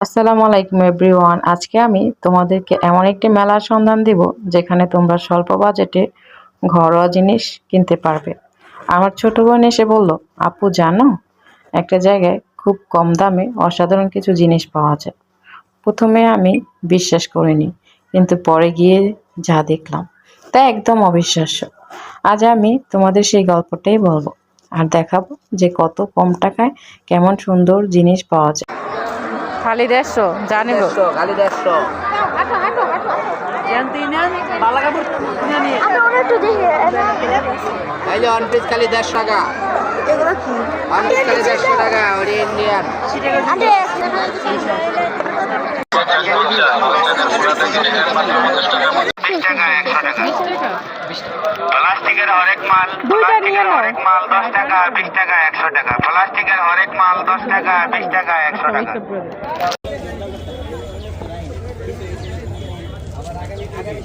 আসসালামু আলাইকুম এভরিওয়ান। আজকে আমি তোমাদেরকে এমন একটি মেলার সন্ধান দিব, যেখানে তোমরা স্বল্প বাজেটে ঘরোয়া জিনিস কিনতে পারবে। আমার ছোট বোন এসে বলল, আপু, জানো, একটা জায়গায় খুব কম দামে অসাধারণ কিছু জিনিস পাওয়া যায়। প্রথমে আমি বিশ্বাস করিনি, কিন্তু পরে গিয়ে যা দেখলাম, তা একদম অবিশ্বাস্য। আজ আমি তোমাদের সেই গল্পটাই বলব, আর দেখাবো যে কত কম টাকায় কেমন সুন্দর জিনিস পাওয়া যায়। খালি দেড়শো জানি গো দেড়শো খালি দেড়শো ওয়ান পিস খালি দেড়শো টাকা ওয়ান পিস খালি টাকা। ইন্ডিয়ান প্লাস্টিকের হরেক মাল প্লাস্টিকের হরেক মাল দশ টাকা বিশ টাকা একশো টাকা। প্লাস্টিকের হরেক মাল দশ টাকা বিশ টাকা একশো টাকা।